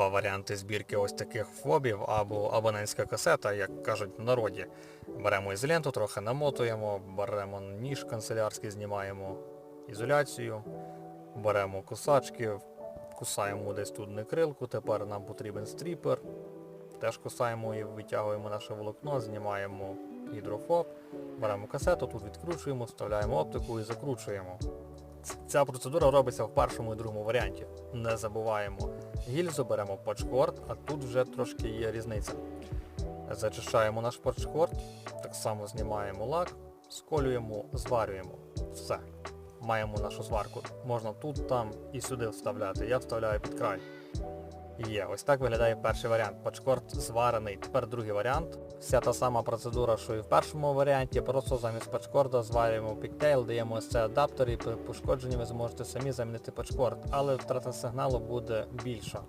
два варіанти збірки ось таких фобів або абонентська касета, як кажуть в народі. Беремо ізоленту, трохи намотуємо, беремо ніж канцелярський, знімаємо ізоляцію, беремо кусачки, кусаємо десь тут некрилку, тепер нам потрібен стріпер. Теж кусаємо і витягуємо наше волокно, знімаємо гідрофоб, беремо касету, тут відкручуємо, вставляємо оптику і закручуємо. Ця процедура робиться в першому і другому варіанті. Не забуваємо гільзу, беремо патчкорд, а тут вже трошки є різниця. Зачищаємо наш патчкорд, так само знімаємо лак, сколюємо, зварюємо. Все. Маємо нашу зварку. Можна тут, там і сюди вставляти. Я вставляю під край. Є, ось так виглядає перший варіант. Патчкорд зварений. Тепер другий варіант. Вся та сама процедура, що і в першому варіанті, просто замість патчкорда зварюємо піктейл, даємо ось цей адаптер і при пошкодженні ви зможете самі замінити патчкорд, але втрата сигналу буде більша.